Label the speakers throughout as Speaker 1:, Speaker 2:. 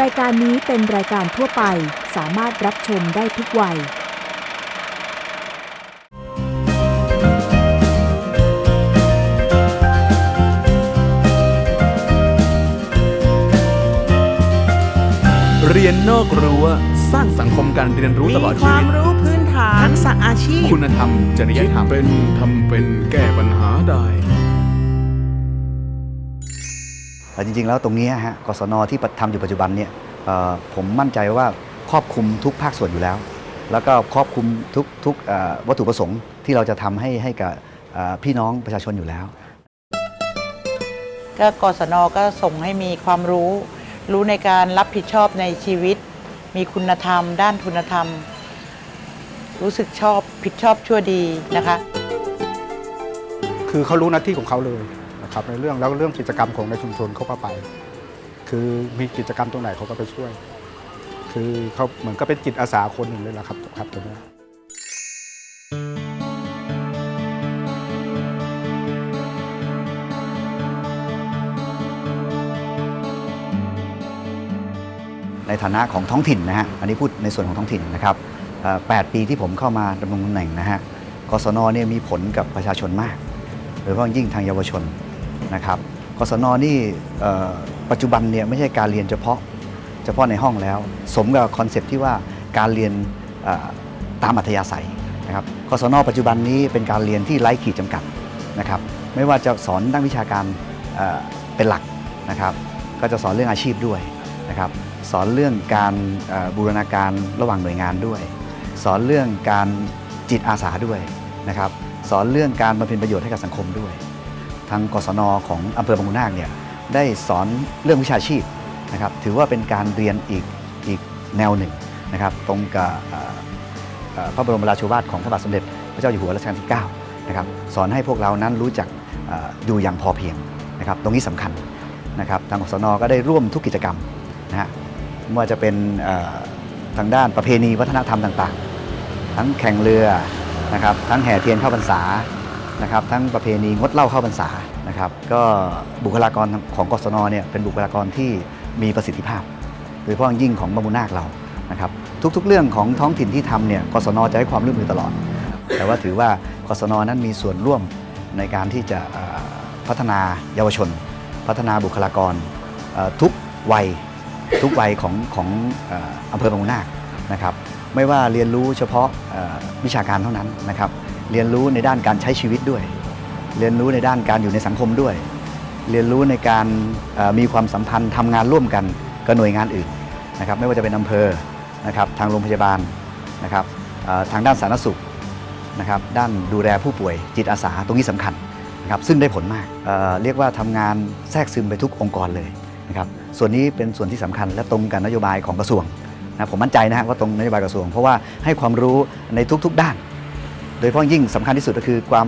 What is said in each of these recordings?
Speaker 1: รายการนี้เป็นรายการทั่วไปสามารถรับชมได้ทุกวัย
Speaker 2: เรียนนอกรั้วสร้างสังคมการเรียนรู้ตลอด
Speaker 3: มีค
Speaker 2: ชี
Speaker 3: วา
Speaker 2: วิ
Speaker 3: ม
Speaker 2: ต
Speaker 3: รู้พื้นฐานทักษะอาชีพ
Speaker 2: คุณธรรม จริย
Speaker 4: คิด
Speaker 2: ธรรม
Speaker 4: เป็นทำเป็นแก้ปัญหาได้
Speaker 5: แต่จริง ๆ แล้วตรงนี้ฮะกศนที่ทำอยู่ปัจจุบันเนี่ยเอ่อผมมั่นใจว่าครอบคลุมทุกภาคส่วนอยู่แล้ว แล้วก็ครอบคลุมทุกทุกเอ่อวัตถุประสงค์ที่เราจะทำให้ให้กับเอ่อพี่น้องประชาชนอยู่แล้ว
Speaker 3: ก็กศนก็ส่งให้มีความรู้ รู้ในการรับผิดชอบในชีวิต มีคุณธรรม ด้านคุณธรรม รู้สึกชอบผิดชอบชั่วดีนะคะ
Speaker 6: คือเขารู้หน้าที่ของเขาเลยนะ ครับในเรื่องแล้วเรื่องกิจกรรมของในชุมชนเขาก็ไป คือมีกิจกรรมตรงไหนเขาก็ไปช่วย คือเขาเหมือนก็เป็นจิตอาสาคนหนึ่งเลยละครับครับตรงนี้
Speaker 5: ในฐานะของท้องถิ่นนะฮะ อันนี้พูดในส่วนของท้องถิ่นนะครับเอ่อ8ปีที่ผมเข้ามาดำรงตำแหน่งนะฮะ กศนเนี่ยมีผลกับประชาชนมาก โดยเฉพาะยิ่งทางเยาวชน นะครับกศนนี่ปัจจุบันเนี่ยไม่ใช่การเรียนเฉพาะเฉพาะในห้องแล้ว สมกับคอนเซปที่ว่าการเรียนตามอัธยาศัยนะครับกศนปัจจุบันนี้เป็นการเรียนที่ไร้ขีดจำกัดนะครับไม่ว่าจะสอนด้านวิชาการเป็นหลักนะครับก็จะสอนเรื่องอาชีพด้วยนะครับสอนเรื่องการบูรณาการระหว่างหน่วยงานด้วย สอนเรื่องการจิตอาสาด้วยนะครับสอนเรื่องการบำเพ็ญประโยชน์ให้กับสังคมด้วย ทางกศนของอำเภอบางมูนาคเนี่ยได้สอนเรื่องวิชาชีพนะครับถือว่าเป็นการเรียนอีกอีกแนวหนึ่งนะครับตรงกับพระบรมราโชวาทของพระบาทสมเด็จพระเจ้าอยู่หัวรัชกาลที่9นะครับสอนให้พวกเรานั้นรู้จักอยู่อย่างพอเพียงนะครับตรงนี้สำคัญนะครับทางกศนก็ได้ร่วมทุกกิจกรรมนะฮะไม่ว่าจะเป็นทางด้านประเพณีวัฒนธรรมต่างๆ ทั้งแข่งเรือนะครับทั้งแห่เทียนเข้าพรรษา นะครับทั้งประเพณีงดเหล้าเข้าพรรษานะครับก็บุคลากรของกศนเนี่ยเป็นบุคลากรที่มีประสิทธิภาพ โดยเฉพาะยิ่งของบำรุนาคเรานะครับทุกๆ เรื่องของท้องถิ่นที่ทำเนี่ยกศนจะให้ความร่วมมือตลอด แต่ว่าถือว่ากศนนั้นมีส่วนร่วมในการที่จะพัฒนาเยาวชน พัฒนาบุคลากรทุกวัยทุกวัยของของอำเภอบางมูนาคนะครับไม่ว่าเรียนรู้เฉพาะวิชาการเท่านั้นนะครับ เรียนรู้ในด้านการใช้ชีวิตด้วย เรียนรู้ในด้านการอยู่ในสังคมด้วย เรียนรู้ในการมีความสัมพันธ์ทำงานร่วมกันกับหน่วยงานอื่นนะครับไม่ว่าจะเป็นอำเภอนะครับทางโรงพยาบาลนะครับทางด้านสาธารณสุขนะครับด้านดูแลผู้ป่วยจิตอาสาตรงนี้สำคัญนะครับซึ่งได้ผลมากเเรียกว่าทำงานแทรกซึมไปทุกองค์กรเลยนะครับส่วนนี้เป็นส่วนที่สำคัญและตรงกับนโยบายของกระทรวงนะผมมั่นใจนะฮะว่าตรงนโยบายกระทรวง เพราะว่าให้ความรู้ในทุก ๆ ด้าน โดยเฉพาะยิ่งสำคัญที่สุดก็คือความ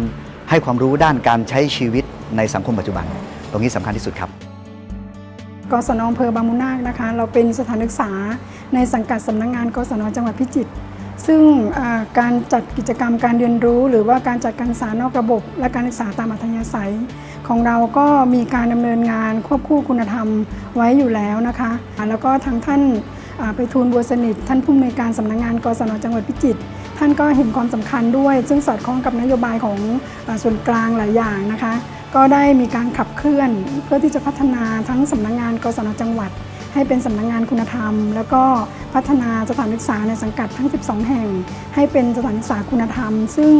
Speaker 5: ให้ความรู้ด้านการใช้ชีวิตในสังคมปัจจุบัน ตรงนี้สำคัญที่สุดครับ
Speaker 7: กศนอำเภอบางมูนาคนะคะ เราเป็นสถานศึกษาในสังกัดสำนักงงานกศนจังหวัดพิจิตรซึ่งการจัดกิจกรรมการเรียนรู้ หรือว่าการจัดการศึกษานอกระบบ และการศึกษาตามอัธยาศัย ของเราก็มีการดำเนินงานควบคู่คุณธรรมไว้อยู่แล้วนะคะ แล้วก็ทางท่านไปทูลบัวสนิท ท่านผู้อำนวยการสำนักงานกศนจังหวัดพิจิตร ท่านก็เห็นความสำคัญด้วย ซึ่งสอดคล้องกับนโยบายของส่วนกลางหลายอย่างนะคะ ก็ได้มีการขับเคลื่อนเพื่อที่จะพัฒนาทั้งสำนักงานกศนจังหวัด ให้เป็นสำนักงานคุณธรรม แล้วก็พัฒนาสถานศึกษาในสังกัดทั้ง 12 แห่ง ให้เป็นสถานศึกษาคุณธรรม ซึ่ง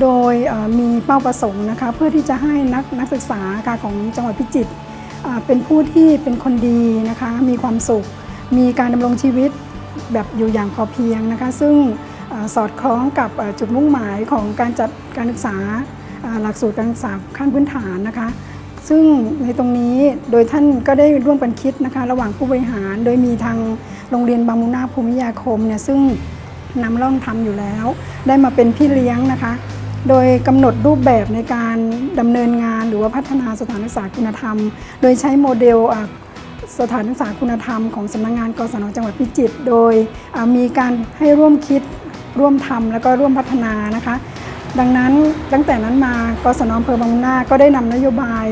Speaker 7: โดยมีเป้าประสงค์นะคะเพื่อที่จะให้นักนักศึกษาค่ะของจังหวัดพิจิตรเป็นผู้ที่เป็นคนดีนะคะมีความสุข มีการดำรงชีวิตแบบอยู่อย่างพอเพียงนะคะ ซึ่ง สอดคล้องกับจุดมุ่งหมายของการจัดการศึกษาหลักสูตรการศึกษาขั้นพื้นฐานนะคะ ซึ่งในตรงนี้โดยท่านก็ได้ร่วมกันคิดนะคะระหว่างผู้บริหารโดยมีทางโรงเรียนบางมูนาภูมิยาคมเนี่ยซึ่งนำร่องทำอยู่แล้ว ได้มาเป็นพี่เลี้ยงนะคะ โดยกำหนดรูปแบบในการดำเนินงานหรือว่าพัฒนาสถานศึกษาคุณธรรม โดยใช้โมเดลสถานศึกษาคุณธรรมของสำนักงานกศนจังหวัดพิจิตร โดยมีการให้ร่วมคิด ร่วมทำแล้วก็ร่วมพัฒนานะคะ ดังนั้นตั้งแต่นั้นมากศนอำเภอบางนาก็ได้นำนโยบาย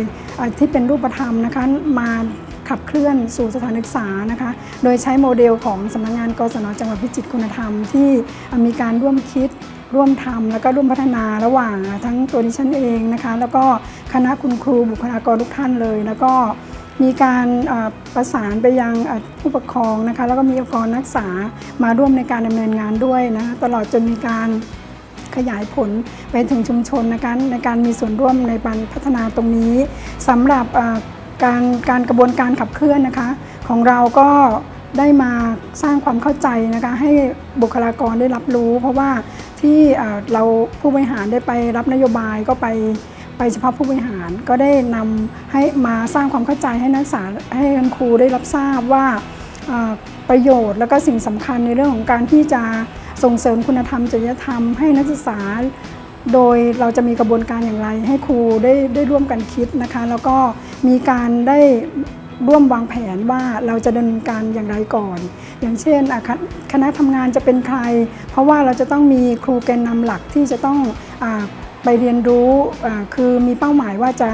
Speaker 7: ที่เป็นรูปธรรมนะคะมาขับเคลื่อนสู่สถานศึกษานะคะ โดยใช้โมเดลของสำนักงานกศนจังหวัดพิจิตรคุณธรรม ที่มีการร่วมคิดร่วมทำแล้วก็ร่วมพัฒนาระหว่างทั้งตัวดิฉันเองนะคะ แล้วก็คณะคุณครูบุคลากรทุกท่านเลย แล้วก็ มีการประสานไปยังผู้ปกครองนะคะแล้วก็มีองค์กรนักศึกษามาร่วมในการดำเนินงานด้วยนะตลอดจนมีการขยายผลไปถึงชุมชนนะคะในการมีส่วนร่วมในการพัฒนาตรงนี้สำหรับการการกระบวนการขับเคลื่อนนะคะของเราก็ได้มาสร้างความเข้าใจนะคะให้บุคลากรได้รับรู้ เพราะว่าที่เราผู้บริหารได้ไปรับนโยบายก็ไป ไปเฉพาะผู้บริหารก็ได้นำให้มาสร้างความเข้าใจให้นักศึกษาให้คุณครูได้รับทราบว่าประโยชน์และก็สิ่งสำคัญในเรื่องของการที่จะส่งเสริมคุณธรรมจริยธรรมให้นักศึกษา โดยเราจะมีกระบวนการอย่างไร ให้ครูได้ได้ร่วมกันคิดนะคะ แล้วก็มีการได้ร่วมวางแผนว่าเราจะดำเนินการอย่างไรก่อน อย่างเช่นคณะทำงานจะเป็นใคร เพราะว่าเราจะต้องมีครูแกนนำหลักที่จะต้องอ ไปเรียนรู้คือมีเป้าหมายว่าจะ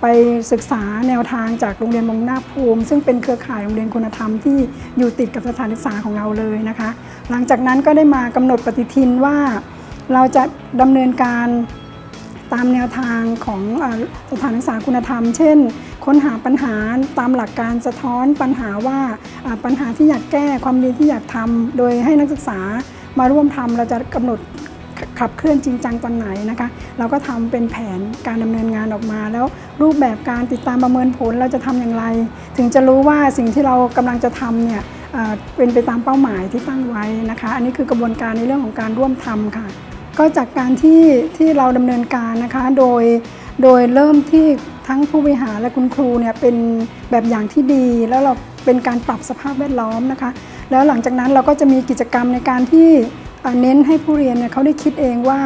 Speaker 7: ไปศึกษาแนวทางจากโรงเรียนมงนาคภูมิ ซึ่งเป็นเครือข่ายโรงเรียนคุณธรรมที่อยู่ติดกับสถานศึกษาของเราเลยนะคะ หลังจากนั้นก็ได้มากำหนดปฏิทินว่า เราจะดำเนินการตามแนวทางของอสถานศึกษาคุณธรรม เช่น ค้นหาปัญหาตามหลักการสะท้อนปัญหาว่าอ่าปัญหาที่อยากแก้ความดีที่อยากทำโดยให้นักศึกษามาร่วมทำเราจะกำหนด ขับเคลื่อนจริงจังตอนไหนนะคะ เราก็ทำเป็นแผนการดำเนินงานออกมา แล้วรูปแบบการติดตามประเมินผลเราจะทำอย่างไร ถึงจะรู้ว่าสิ่งที่เรากำลังจะทำเนี่ยเป็นไปตามเป้าหมายที่ตั้งไว้นะคะ อันนี้คือกระบวนการในเรื่องของการร่วมทำค่ะ ก็จากการที่ที่เราดำเนินการนะคะโดยโดยเริ่มที่ทั้งผู้บริหารและคุณครูเนี่ยเป็นแบบอย่างที่ดี แล้วเราเป็นการปรับสภาพแวดล้อมนะคะ แล้วหลังจากนั้นเราก็จะมีกิจกรรมในการที่ เน้นให้ผู้เรียนเนี่ยเขาได้คิดเองว่า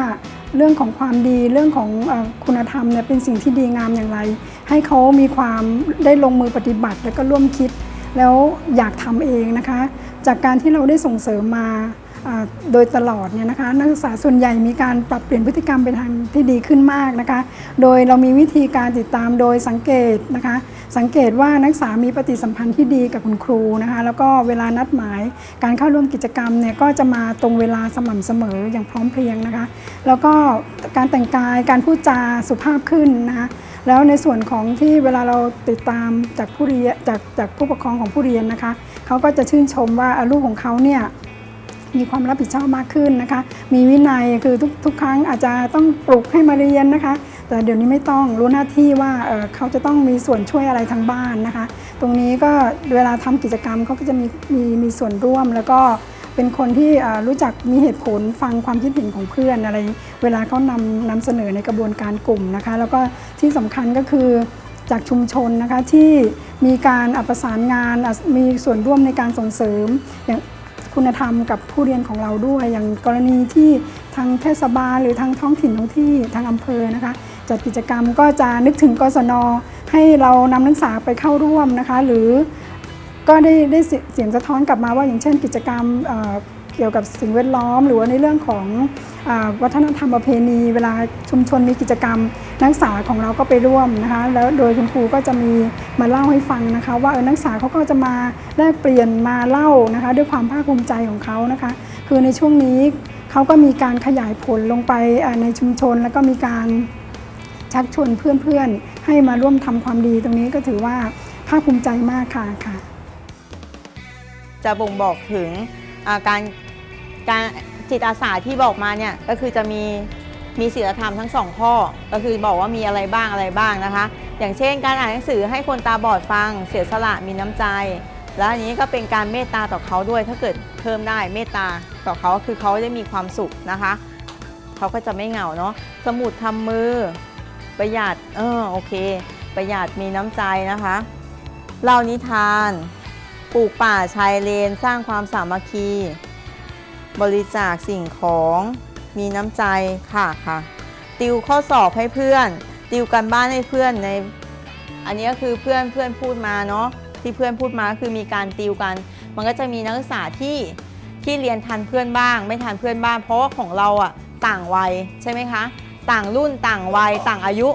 Speaker 7: เรื่องของความดีเรื่องของอคุณธรรมเนี่ยเป็นสิ่งที่ดีงามอย่างไร ให้เขามีความได้ลงมือปฏิบัติ แล้วก็ร่วมคิด แล้วอยากทำเองนะคะ จากการที่เราได้ส่งเสริมมา โดยตลอดเนี่ยนะคะนักศึกษาส่วนใหญ่มีการปรับเปลี่ยนพฤติกรรมเป็นทางที่ดีขึ้นมากนะคะ โดยเรามีวิธีการติดตามโดยสังเกตนะคะ สังเกตว่านักศึกษามีปฏิสัมพันธ์ที่ดีกับคุณครูนะคะ แล้วก็เวลานัดหมายการเข้าร่วมกิจกรรมเนี่ยก็จะมาตรงเวลาสม่ำเสมออย่างพร้อมเพรียงนะคะ แล้วก็การแต่งกายการพูดจาสุภาพขึ้นนะคะแล้วในส่วนของที่เวลาเราติดตามจากผู้เรียนจากจากผู้ปกครองของผู้เรียนนะคะเขาก็จะชื่นชมว่าลูกของเขาเนี่ย มีความรับผิดชอบมากขึ้นนะคะ มีวินัยคือทุกทุกครั้งอาจจะต้องปลุกให้มาเรียนนะคะ แต่เดี๋ยวนี้ไม่ต้องรู้หน้าที่ว่าเเขาจะต้องมีส่วนช่วยอะไรทางบ้านนะคะ ตรงนี้ก็เวลาทำกิจกรรมเขาก็จะมีมีมีส่วนร่วมแล้วก็เป็นคนที่รู้จักมีเหตุผลฟังความคิดเห็นของเพื่อนอะไร เวลาเขานำนำเสนอในกระบวนการกลุ่มนะคะ แล้วก็ที่สำคัญก็คือจากชุมชนนะคะที่มีการอประสานงานมีส่วนร่วมในการส่งเสริมอย่าง คุณธรรมกับผู้เรียนของเราด้วย อย่างกรณีที่ทางเทศบาลหรือทางท้องถิ่นท้องที่ทางอำเภอนะคะ จัดกิจกรรมก็จะนึกถึงกศนให้เรานำนักศึกษาไปเข้าร่วมนะคะ หรือก็ได้ได้เสียงสะท้อนกลับมาว่าอย่างเช่น กิจกรรมเเกี่ยวกับสิ่งแวดล้อม หรือว่าในเรื่องของ วัฒนธรรมประเพณีเวลาชุมชนมีกิจกรรม นักศึกษาของเราก็ไปร่วมนะคะ แล้วโดยคุณครูก็จะมีมาเล่าให้ฟังนะคะ ว่าเออนักศึกษาเขาก็จะมาแลกเปลี่ยนมาเล่านะคะ ด้วยความภาคภูมิใจของเขานะคะ คือในช่วงนี้เขาก็มีการขยายผลลงไปในชุมชน แล้วก็มีการชักชวนเพื่อนๆ ให้มาร่วมทำความดีตรงนี้ก็ถือว่าภาคภูมิใจมากค่ะค่ะ
Speaker 8: จะบ่งบอกถึงาการการ จิตอาสาที่บอกมาเนี่ยก็คือจะมีมีศีลธรรมทั้งสองข้อ ก็คือบอกว่ามีอะไรบ้างอะไรบ้างนะคะ อย่างเช่น การอ่านหนังสือให้คนตาบอดฟัง เสียสละมีน้ำใจ แล้วอันนี้ก็เป็นการเมตตาต่อเขาด้วย ถ้าเกิดเพิ่มได้เมตตาต่อเขาคือเขาได้มีความสุขนะคะเขาก็จะไม่เหงาเนาะสมุดทำมือ ประหยัดเออโอเค ประหยัดมีน้ำใจนะคะเล่านิทาน ปลูกป่าชายเลน สร้างความสามัคคี บริจาคสิ่งของมีน้ำใจค่ะค่ะ ติวข้อสอบให้เพื่อน ติวกันบ้านให้เพื่อนใน อันนี้ก็คือเพื่อนเพื่อนพูดมาเนาะที่เพื่อนพูดมาคือมีการติวกัน มันก็จะมีนักศึกษาที่ที่เรียนทันเพื่อนบ้าง ไม่ทันเพื่อนบ้าง เพราะว่าของเราอะต่างวัยใช่ไหมคะ ต่างรุ่นต่างวัยต่างอายุ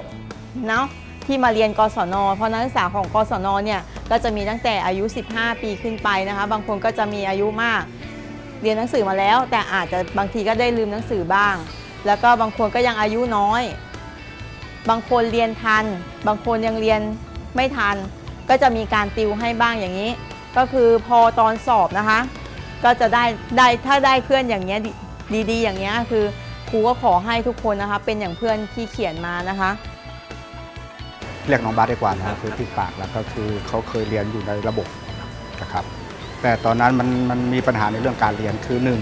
Speaker 8: เนาะที่มาเรียนกศน เพราะนักศึกษาของกศนเนี่ยก็จะมีตั้งแต่อายุ 15 ปีขึ้นไปนะคะ บางคนก็จะมีอายุมาก เรียนหนังสือมาแล้ว แต่อาจจะบางทีก็ได้ลืมหนังสือบ้าง แล้วก็บางคนก็ยังอายุน้อย บางคนเรียนทัน บางคนยังเรียนไม่ทัน ก็จะมีการติวให้บ้างอย่างนี้ ก็คือพอตอนสอบนะคะ ก็จะได้ได้ถ้าได้เพื่อนอย่างเงี้ยดีดีๆอย่างเงี้ยคือครูก็ขอให้ทุกคนนะคะ เป็นอย่างเพื่อนที่เขียนมานะคะ
Speaker 6: เรียกน้องบาสดีกว่านะครับคือติดปากแล้วก็คือเขาเคยเรียนอยู่ในระบบนะครับ แต่ตอนนั้นมันมันมีปัญหาในเรื่องการเรียนคือหนึ่ง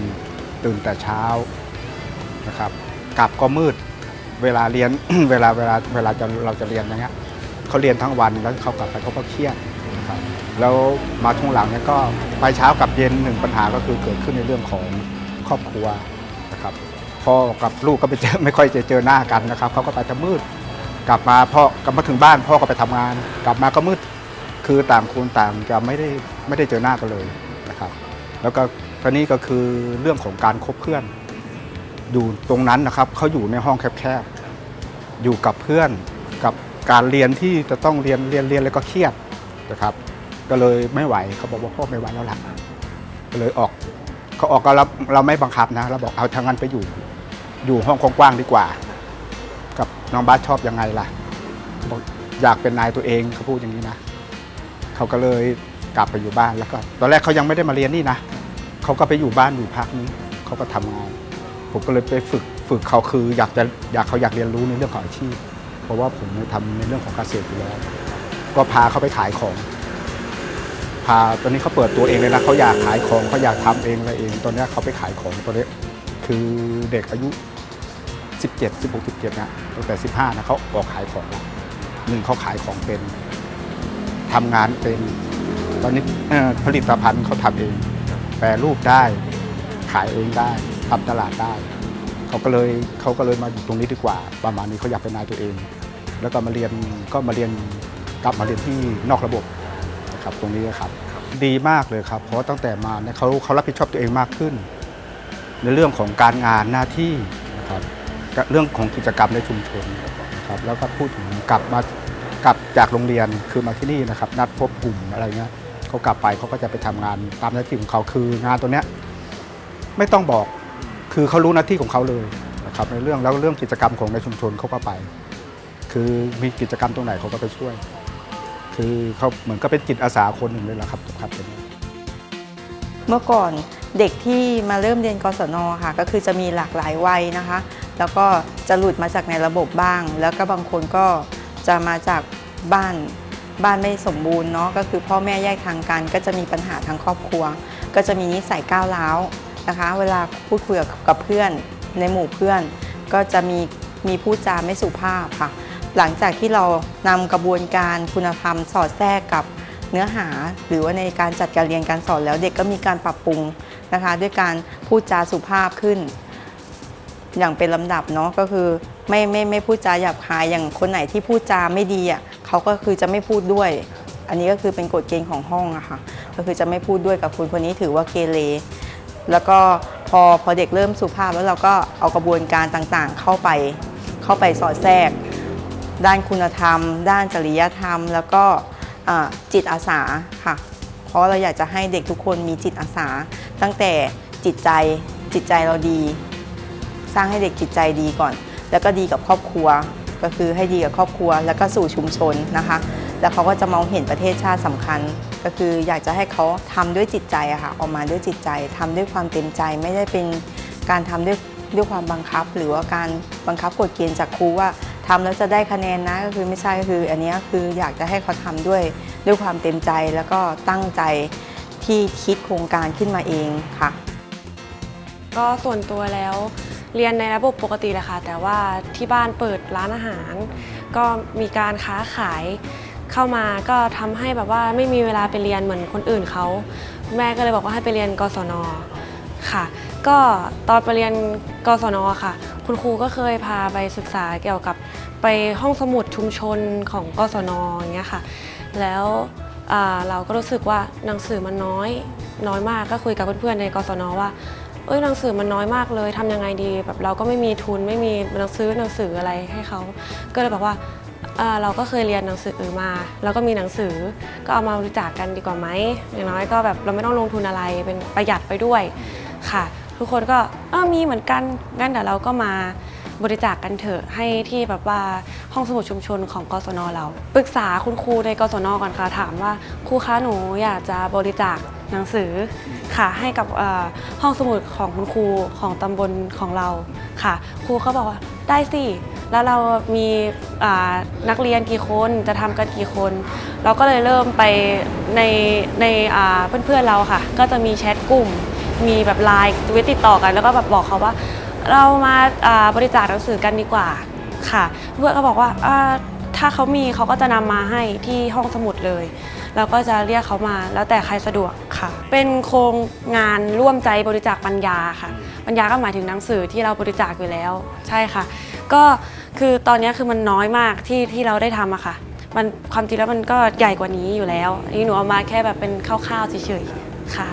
Speaker 6: ตื่นแต่เช้านะครับกลับก็มืดเวลาเรียน เวลาเวลาเวลาจะเราจะเรียนอย่างเงี้ยเขาเรียนทั้งวันแล้วเขากลับไปเขาก็เครียดนะครับแล้วมาช่วงหลังเนี่ยก็ไปเช้ากับเย็นหนึ่งปัญหาก็คือเกิดขึ้นในเรื่องของครอบครัวนะครับพ่อกับลูกก็ไปเจอไม่ค่อยจะเจอหน้ากันนะครับเขาก็ไปจะมืด กลับมาพ่อกลับมาถึงบ้านพ่อก็ไปทำงาน กลับมาก็มืด คือต่างคนต่างจะไม่ได้ไม่ได้เจอหน้ากันเลยนะครับ แล้วก็ตอนนี้ก็คือเรื่องของการคบเพื่อน อยู่ตรงนั้นนะครับเขาอยู่ในห้องแคบๆอยู่กับเพื่อนกับการเรียนที่จะต้องเรียนเรียนเรียนแล้วก็เครียดนะครับ ก็เลยไม่ไหวเขาบอกว่าพ่อไม่ไหวแล้วหล่ะก็เลยออกเขาออกก็เราเราไม่บังคับนะเราบอกเอาทางนั้นไปอยู่อยู่ห้องกว้างๆดีกว่า กับน้องบาสชอบยังไงล่ะบอกอยากเป็นนายตัวเองเขาพูดอย่างนี้นะ เขาก็เลยกลับไปอยู่บ้านแล้วก็ ตอนแรกเขายังไม่ได้มาเรียนนี่นะเขาก็ไปอยู่บ้านอยู่พักนึงเขาก็ทำงาน ผมก็เลยไปฝึกฝึกเขาคืออยากจะอยากเขาอยากเรียนรู้ในเรื่องของอาชีพ เพราะว่าผมเนี่ยทำในเรื่องของเกษตรอยู่แล้ว ก็พาเขาไปขายของ พาตอนนี้เขาเปิดตัวเองเลยนะเขาอยากขายของเขาอยากทำเองอะไรเอง ตอนนี้เขาไปขายของตอนนี้คือเด็กอายุ 17 16 17นะตั้งแต่ 15นะเขาออกขายของหนึ่งเขาขายของเป็น ทำงานเป็น ตอนนี้เอ่อผลิตภัณฑ์เขาทำเอง แปรรูปได้ ขายเองได้ทำตลาดได้ เขาก็เลยเขาก็เลยมาอยู่ตรงนี้ดีกว่า ประมาณนี้เขาอยากเป็นนายตัวเอง แล้วก็มาเรียนก็มาเรียนกลับมาเรียนที่นอกระบบนะครับตรงนี้ครับ ดีมากเลยครับ เพราะตั้งแต่มาเนี่ยเขาเขารับผิดชอบตัวเองมากขึ้น ในเรื่องของการงานหน้าที่นะครับกับเรื่องของกิจกรรมในชุมชนนะครับแล้วก็พูดถึงกลับมา กลับจากโรงเรียนคือมาที่นี่นะครับนัดพบกลุ่มอะไรเงี้ยเขากลับไปเขาก็จะไปทำงานตามหน้าที่ของเขาคืองานตัวเนี้ยไม่ต้องบอกคือเขารู้หน้าที่ของเขาเลยนะครับในเรื่องแล้วเรื่องกิจกรรมของในชุมชนเขาก็ไป คือมีกิจกรรมตรงไหนเขาก็ไปช่วย คือเขาเหมือนก็เป็นจิตอาสาคนหนึ่งเลยละครับครับตรงนี้
Speaker 8: เมื่อก่อนเด็กที่มาเริ่มเรียนกศนค่ะ ก็คือจะมีหลากหลายวัยนะคะ แล้วก็จะหลุดมาจากในระบบบ้าง แล้วก็บางคนก็ จะมาจากบ้านบ้านไม่สมบูรณ์เนาะก็คือพ่อแม่แยกทางกันก็จะมีปัญหาทางครอบครัว ก็จะมีนิสัยก้าวร้าวนะคะ เวลาพูดคุยกับเพื่อนในหมู่เพื่อน ก็จะมีมีพูดจาไม่สุภาพค่ะ หลังจากที่เรานำกระบวนการคุณธรรมสอดแทรกกับเนื้อหา หรือว่าในการจัดการเรียนการสอนแล้วเด็กก็มีการปรับปรุงนะคะ ด้วยการพูดจาสุภาพขึ้น อย่างเป็นลำดับเนาะก็คือไม่ไม่ไม่พูดจาหยาบคายอย่างคนไหนที่พูดจาไม่ดีอะเขาก็คือจะไม่พูดด้วย อันนี้ก็คือเป็นกฎเกณฑ์ของห้องอะค่ะก็คือจะไม่พูดด้วยกับคนคนนี้ถือว่าเกเรแล้วก็พอพอเด็กเริ่มสุภาพแล้วเราก็เอากระบวนการต่างๆ เข้าไปเข้าไปสอดแทรก ด้านคุณธรรม ด้านจริยธรรม แล้วก็จิตอาสาค่ะ เพราะเราอยากจะให้เด็กทุกคนมีจิตอาสา ตั้งแต่จิตใจจิตใจเราดี สร้างให้เด็กจิตใจดีก่อน แล้วก็ดีกับครอบครัว ก็คือให้ดีกับครอบครัว แล้วก็สู่ชุมชนนะคะ แล้วเขาก็จะมองเห็นประเทศชาติสำคัญ ก็คืออยากจะให้เขาทำด้วยจิตใจอะค่ะออกมาด้วยจิตใจทำด้วยความเต็มใจไม่ได้เป็นการทำด้วยด้วยความบังคับ หรือว่าการบังคับกฎเกณฑ์จากครูว่าทำแล้วจะได้คะแนนนะก็คือไม่ใช่ก็คืออันนี้คืออยากจะให้เขาทำด้วยด้วยความเต็มใจแล้วก็ตั้งใจที่คิดโครงการขึ้นมาเองค่ะ
Speaker 9: ก็ส่วนตัวแล้วเรียนในระบบปกติแหละค่ะ แต่ว่าที่บ้านเปิดร้านอาหาร ก็มีการค้าขายเข้ามาก็ทำให้แบบว่าไม่มีเวลาไปเรียนเหมือนคนอื่นเขาแม่ก็เลยบอกว่าให้ไปเรียนกศนค่ะ ก็ตอนไปเรียนกศนค่ะ คุณครูก็เคยพาไปศึกษาเกี่ยวกับไปห้องสมุดชุมชนของกศนอย่างเงี้ยค่ะ แล้วเราก็รู้สึกว่าหนังสือมันน้อยน้อยมากก็คุยกับเพื่อนๆในกศนว่า เอ้ยหนังสือมันน้อยมากเลยทำยังไงดีแบบเราก็ไม่มีทุนไม่มีหนังซื้อหนังสืออะไรให้เขาก็เลยบอกว่าเอ่อเราก็เคยเรียนหนังสือมา แล้วก็มีหนังสือก็เอามาบริจาคกันดีกว่าไหมอย่างน้อยก็แบบเราไม่ต้องลงทุนอะไรเป็นประหยัดไปด้วยค่ะ ทุกคนก็เออมีเหมือนกันงั้นเดี๋ยวเราก็มาบริจาคกันเถอะให้ที่แบบว่าห้องสมุดชุมชนของกศนเราปรึกษาคุณครูในกศนก่อนค่ะถามว่าครูคะหนูอยากจะบริจาค หนังสือค่ะให้กับห้องสมุดของคุณครูของตำบลของเราค่ะ ครูเขาบอกว่าได้สิแล้วเรามีนักเรียนกี่คนจะทำกันกี่คน เราก็เลยเริ่มไปในในอ่าเพื่อนๆเราค่ะ ก็จะมีแชทกลุ่ม มีแบบไลน์ไว้ติดต่อกัน แล้วก็แบบบอกเขาว่า เรามาาบริจาคหนังสือกันดีกว่าค่ะ เพื่อนก็บอกว่าอ่าถ้าเขามีเขาก็จะนำมาให้ที่ห้องสมุดเลย เราก็จะเรียกเขามาแล้วแต่ใครสะดวก ค่ะ เป็นโครงงานร่วมใจบริจาคปัญญาค่ะ ปัญญาก็หมายถึงหนังสือที่เราบริจาคอยู่แล้ว ใช่ค่ะ ก็คือตอนนี้คือมันน้อยมากที่ที่เราได้ทำอะค่ะ มันความจริงแล้วมันก็ใหญ่กว่านี้อยู่แล้วอันนี้หนูเอามาแค่แบบเป็นคร่าวๆเฉยๆค่ะ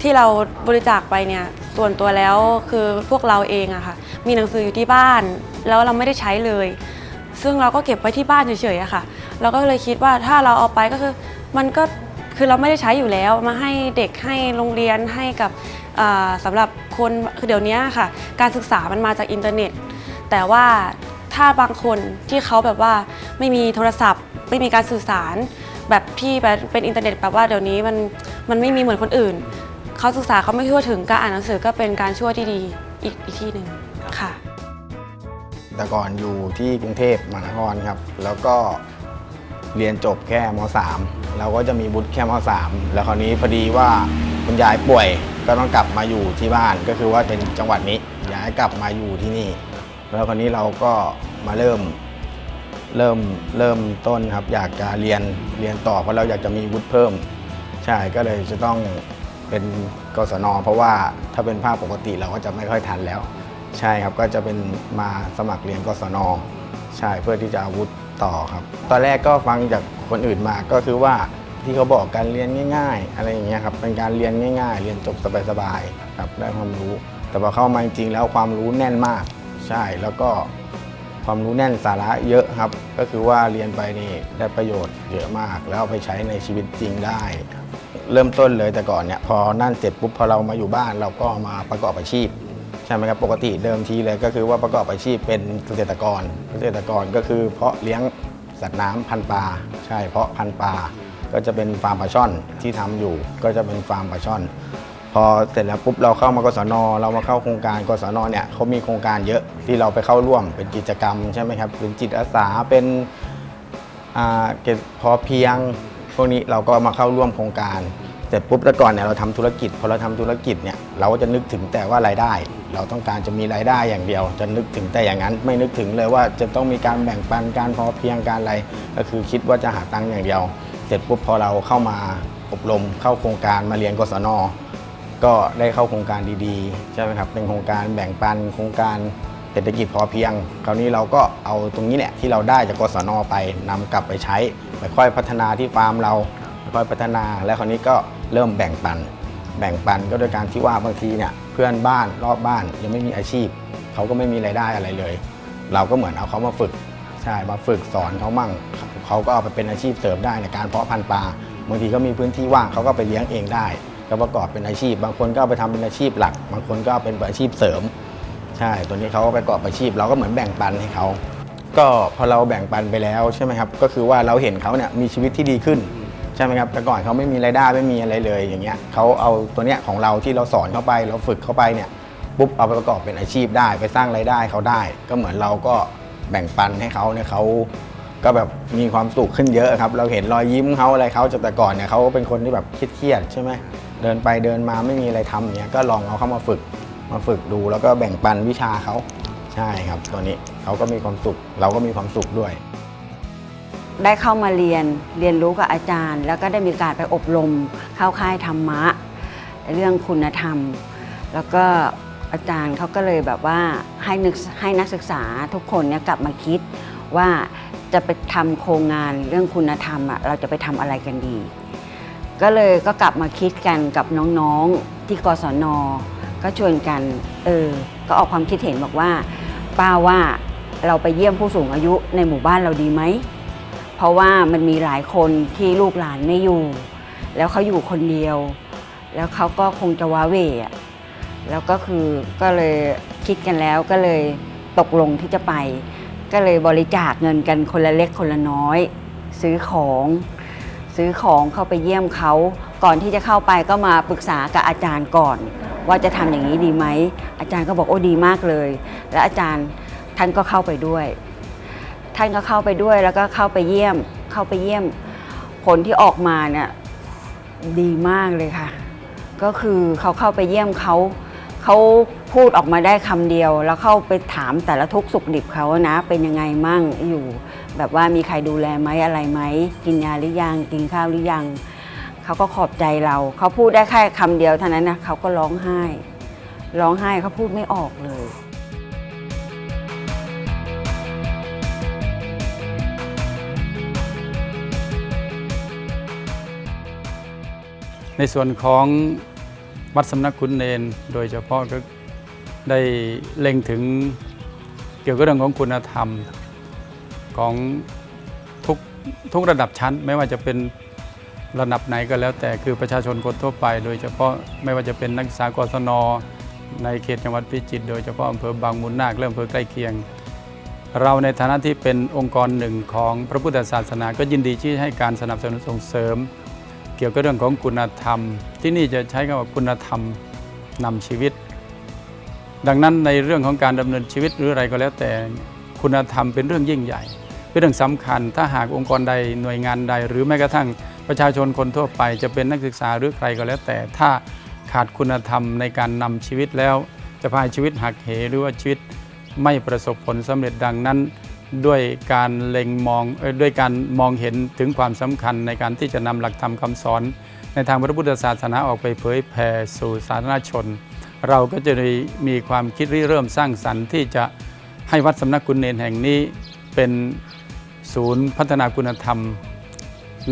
Speaker 9: ที่เราบริจาคไปเนี่ยส่วนตัวแล้วคือพวกเราเองอะค่ะ มีหนังสืออยู่ที่บ้าน แล้วเราไม่ได้ใช้เลย ซึ่งเราก็เก็บไว้ที่บ้านเฉยๆอะค่ะ เราก็เลยคิดว่าถ้าเราเอาไปก็คือมันก็ คือเราไม่ได้ใช้อยู่แล้วมาให้เด็กให้โรงเรียนให้กับอ่าสำหรับคนคือเดี๋ยวนี้ค่ะ การศึกษามันมาจากอินเทอร์เน็ต แต่ว่าถ้าบางคนที่เขาแบบว่าไม่มีโทรศัพท์ ไม่มีการสื่อสาร แบบที่แบบเป็นอินเทอร์เน็ตแบบว่าเดี๋ยวนี้มันมันไม่มีเหมือนคนอื่น เขาศึกษาเขาไม่ทั่วถึงการอ่านหนังสือก็เป็นการช่วยที่ดีอีกอีกที่หนึ่งค่ะ
Speaker 10: แต่ก่อนอยู่ที่กรุงเทพมหานครครับ แล้วก็ เรียนจบแค่ม .3 เราก็จะมีบุตรแค่ม .3 แล้วคราวนี้พอดีว่าคุณยายป่วยก็ต้องกลับมาอยู่ที่บ้านก็คือว่าเป็นจังหวัดนี้ย้ายกลับมาอยู่ที่นี่ แล้วคราวนี้เราก็มาเริ่มเริ่มเริ่มต้นครับอยากจะเรียนเรียนต่อเพราะเราอยากจะมีวุฒิเพิ่ม ใช่ก็เลยจะต้องเป็นกศนเพราะว่าถ้าเป็นภาคปกติเราก็จะไม่ค่อยทันแล้ว ใช่ครับก็จะเป็นมาสมัครเรียนกศนใช่เพื่อที่จะอาวุธ ต่อครับ ตอนแรกก็ฟังจากคนอื่นมาก็คือว่าที่เขาบอกการเรียนง่าย ๆ อะไรอย่างเงี้ยครับเป็นการเรียนง่าย ๆ เรียนจบสบายๆครับได้ความรู้ แต่พอเข้ามาจริงๆแล้วความรู้แน่นมาก ใช่แล้วก็ความรู้แน่นสาระเยอะครับ ก็คือว่าเรียนไปนี่ได้ประโยชน์เยอะมาก แล้วเอาไปใช้ในชีวิตจริงได้ เริ่มต้นเลยแต่ก่อนเนี่ยพอนั่นเสร็จปุ๊บพอเรามาอยู่บ้านเราก็มาประกอบอาชีพ ใช่ไหมครับปกติเดิมทีเลยก็คือว่าประกอบอาชีพเป็นเกษตรกร เกษตรกรก็คือเพาะเลี้ยงสัตว์น้ำพันปลาใช่เพาะพันปลาก็จะเป็นฟาร์มปลาช่อนที่ทำอยู่ ก็จะเป็นฟาร์มปลาช่อน พอเสร็จแล้วปุ๊บเราเข้ามากศนเรามาเข้าโครงการกศนเนี่ยเขามีโครงการเยอะที่เราไปเข้าร่วมเป็นกิจกรรมใช่ไหมครับเป็นจิตอาสาเป็นอ่าเก็บพอเพียง พวกนี้เราก็มาเข้าร่วมโครงการ เสร็จปุ๊บแต่ก่อนเนี่ยเราทำธุรกิจพอเราทำธุรกิจเนี่ยเราก็จะนึกถึงแต่ว่ารายได้ เราต้องการจะมีรายได้อย่างเดียว จะนึกถึงแต่อย่างนั้น ไม่นึกถึงเลยว่าจะต้องมีการแบ่งปันการพอเพียงการอะไร ก็คือคิดว่าจะหาตังค์อย่างเดียว เสร็จปุ๊บพอเราเข้ามาอบรมเข้าโครงการมาเรียนกศนก็ได้เข้าโครงการดีๆใช่ไหมครับเป็นโครงการแบ่งปันโครงการเศรษฐกิจพอเพียง คราวนี้เราก็เอาตรงนี้แหละที่เราได้จากกศนไปนำกลับไปใช้ไปค่อยพัฒนาที่ฟาร์มเราค่อยพัฒนาแล้วคราวนี้ก็ เริ่มแบ่งปัน แบ่งปันก็โดยการที่ว่าบางทีเนี่ยเพื่อนบ้านรอบบ้านยังไม่มีอาชีพเขาก็ไม่มีรายได้อะไรเลย เราก็เหมือนเอาเขามาฝึกใช่มาฝึกสอนเขามั่งเขาก็เอาไปเป็นอาชีพเสริมได้ในการเพาะพันธุ์ปลาบางทีก็มีพื้นที่ว่างเขาก็ไปเลี้ยงเองได้ก็ประกอบเป็นอาชีพ บางคนก็เอาไปทำเป็นอาชีพหลัก บางคนก็เอาเป็นอาชีพเสริม ใช่ตัวนี้เขาก็ไปประกอบอาชีพ เราก็เหมือนแบ่งปันให้เขาก็พอเราแบ่งปันไปแล้วใช่ไหมครับ ก็คือว่าเราเห็นเขาเนี่ยมีชีวิตที่ดีขึ้น ใช่ไหมครับแต่ก่อนเขาไม่มีรายได้ไม่มีอะไรเลยอย่างเงี้ยเขาเอาตัวเนี้ยของเราที่เราสอนเข้าไปเราฝึกเข้าไปเนี่ยปุ๊บเอาไปประกอบเป็นอาชีพได้ไปสร้างรายได้เขาได้ ก็เหมือนเราก็แบ่งปันให้เขาเนี่ยเขาก็แบบมีความสุขขึ้นเยอะครับ เราเห็นรอยยิ้มเขาอะไรเขาจากแต่ก่อนเนี่ยเขาก็เป็นคนที่แบบเครียดๆใช่ไหมเดินไปเดินมาไม่มีอะไรทำอย่างเงี้ยก็ลองเอาเข้ามาฝึกมาฝึกดู แล้วก็แบ่งปันวิชาเขาใช่ครับ ตัวนี้เขาก็มีความสุขเราก็มีความสุขด้วย
Speaker 11: ได้เข้ามาเรียนเรียนรู้กับอาจารย์ แล้วก็ได้มีการไปอบรมเข้าค่ายธรรมะ เรื่องคุณธรรม แล้วก็อาจารย์เขาก็เลยแบบว่าให้นึกให้นักศึกษาทุกคนเนี่ยกลับมาคิดว่าจะไปทำโครงงานเรื่องคุณธรรมอะเราจะไปทำอะไรกันดี ก็เลยก็กลับมาคิดกันกับน้องๆที่กศนก็ชวนกันเออก็ออกความคิดเห็นบอกว่า ป้าว่าเราไปเยี่ยมผู้สูงอายุในหมู่บ้านเราดีไหม เพราะว่ามันมีหลายคนที่ลูกหลานไม่อยู่ แล้วเขาอยู่คนเดียว แล้วเขาก็คงจะว้าเหวอะแล้วก็คือก็เลยคิดกันแล้วก็เลยตกลงที่จะไป ก็เลยบริจาคเงินกันคนละเล็กคนละน้อย ซื้อของ ซื้อของเข้าไปเยี่ยมเขาก่อนที่จะเข้าไปก็มาปรึกษากับอาจารย์ก่อน ว่าจะทำอย่างนี้ดีไหมอาจารย์ก็บอกโอ้ดีมากเลย แล้วอาจารย์ท่านก็เข้าไปด้วย ท่านก็เข้าไปด้วยแล้วก็เข้าไปเยี่ยม เข้าไปเยี่ยม ผลที่ออกมาเนี่ยดีมากเลยค่ะ ก็คือเขาเข้าไปเยี่ยมเขาเขาพูดออกมาได้คำเดียว แล้วเข้าไปถามแต่ละทุกสุขดิบเขานะ เป็นยังไงมั่งอยู่ แบบว่ามีใครดูแลไหมอะไรไหมกินยาหรือยังกินข้าวหรือยังเขาก็ขอบใจเราเขาพูดได้แค่คำเดียวเท่านั้นนะเขาก็ร้องไห้ ร้องไห้เขาพูดไม่ออกเลย
Speaker 12: ในส่วนของวัดสำนักคุณเนนโดยเฉพาะก็ได้เล็งถึงเกี่ยวกับเรื่องของคุณธรรมของทุกทุกระดับชั้น ไม่ว่าจะเป็นระดับไหนก็แล้ว แต่คือประชาชนคนทั่วไป โดยเฉพาะไม่ว่าจะเป็นนักศึกษากศนในเขตจังหวัดพิจิตรโดยเฉพาะอำเภอบางมูลนาคและอำเภอใกล้เคียง เราในฐานะที่เป็นองค์กรหนึ่งของพระพุทธศาสนา ก็ยินดีที่ให้การสนับสนุนส่งเสริม เกี่ยวกับเรื่องของคุณธรรม ที่นี่จะใช้คำว่าคุณธรรมนำชีวิต ดังนั้นในเรื่องของการดำเนินชีวิตหรืออะไรก็แล้วแต่คุณธรรมเป็นเรื่องยิ่งใหญ่ เป็นเรื่องสำคัญ ถ้าหากองค์กรใดหน่วยงานใด หรือแม้กระทั่งประชาชนคนทั่วไป จะเป็นนักศึกษาหรือใครก็แล้วแต่ ถ้าขาดคุณธรรมในการนำชีวิตแล้ว จะพายชีวิตหักเหหรือว่าชีวิตไม่ประสบผลสำเร็จดังนั้น ด้วยการเล็งมองด้วยการมองเห็นถึงความสำคัญในการที่จะนำหลักธรรมคำสอน ในทางพระพุทธศาสนาออกไปเผยแผ่สู่สาธารณชน เราก็จะมีความคิดริเริ่มสร้างสรรค์ที่จะให้วัดสำนักคุณเนนแห่งนี้เป็นศูนย์พัฒนาคุณธรรม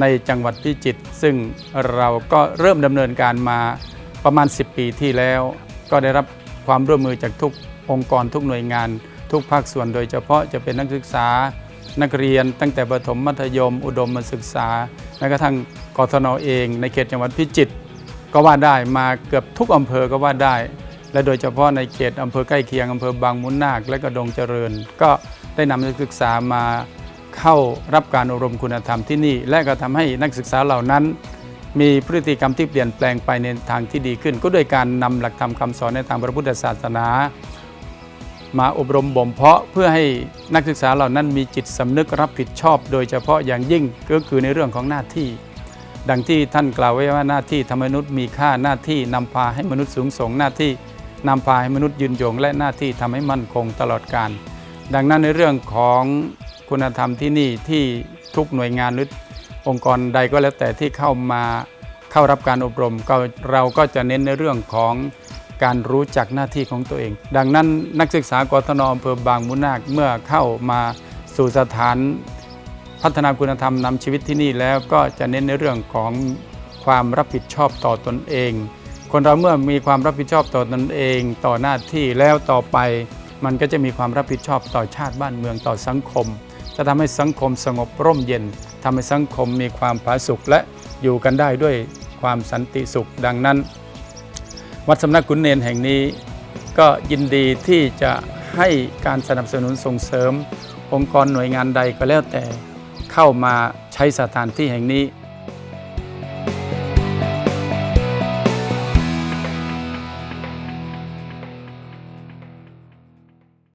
Speaker 12: ในจังหวัดพิจิตรซึ่งเราก็เริ่มดำเนินการมาประมาณ 10 ปีที่แล้ว ก็ได้รับความร่วมมือจากทุกองค์กรทุกหน่วยงาน ทุกภาคส่วนโดยเฉพาะจะเป็นนักศึกษานักเรียนตั้งแต่ประถมมัธยม อุดมศึกษาแม้กระทั่งกศนเอง ในเขตจังหวัดพิจิตรก็ว่าได้มาเกือบทุกอำเภอก็ว่าได้ และโดยเฉพาะในเขตอำเภอใกล้เคียงอำเภอบางมุนนาคและก็ดงเจริญ ก็ได้นำนักศึกษามาเข้ารับการอบรมคุณธรรมที่นี่ และก็ทำให้นักศึกษาเหล่านั้น มีพฤติกรรมที่เปลี่ยนแปลงไปในทางที่ดีขึ้น ก็โดยการนำหลักธรรมคำสอนในทางพระพุทธศาสนา มาอบรมบ่มเพาะเพื่อให้นักศึกษาเหล่านั้นมีจิตสำนึกรับผิดชอบ โดยเฉพาะอย่างยิ่งก็คือในเรื่องของหน้าที่ ดังที่ท่านกล่าวไว้ว่าหน้าที่ทำให้มนุษย์มีค่าหน้าที่นำพาให้มนุษย์สูงส่งหน้าที่นำพาให้มนุษย์ยืนยง และหน้าที่ทำให้มั่นคงตลอดการ ดังนั้นในเรื่องของคุณธรรมที่นี่ที่ทุกหน่วยงานหรือองค์กรใดก็แล้วแต่ที่เข้ามาเข้ารับการอบรมเราก็จะเน้นในเรื่องของ การรู้จักหน้าที่ของตัวเอง ดังนั้นนักศึกษากศนอำเภอบางมุนาคเมื่อเข้ามาสู่สถานพัฒนาคุณธรรมนำชีวิตที่นี่แล้วก็จะเน้นในเรื่องของความรับผิดชอบต่อตนเอง คนเราเมื่อมีความรับผิดชอบต่อตนเอง ต่อหน้าที่แล้วต่อไป มันก็จะมีความรับผิดชอบต่อชาติบ้านเมืองต่อสังคม จะทำให้สังคมสงบร่มเย็นทำให้สังคมมีความผาสุกและอยู่กันได้ด้วยความสันติสุขดังนั้น วัดสำนักขุนเนนแห่งนี้ ก็ยินดีที่จะให้การสนับสนุนส่งเสริม องค์กรหน่วยงานใดก็แล้วแต่เข้ามาใช้สถานที่แห่งนี้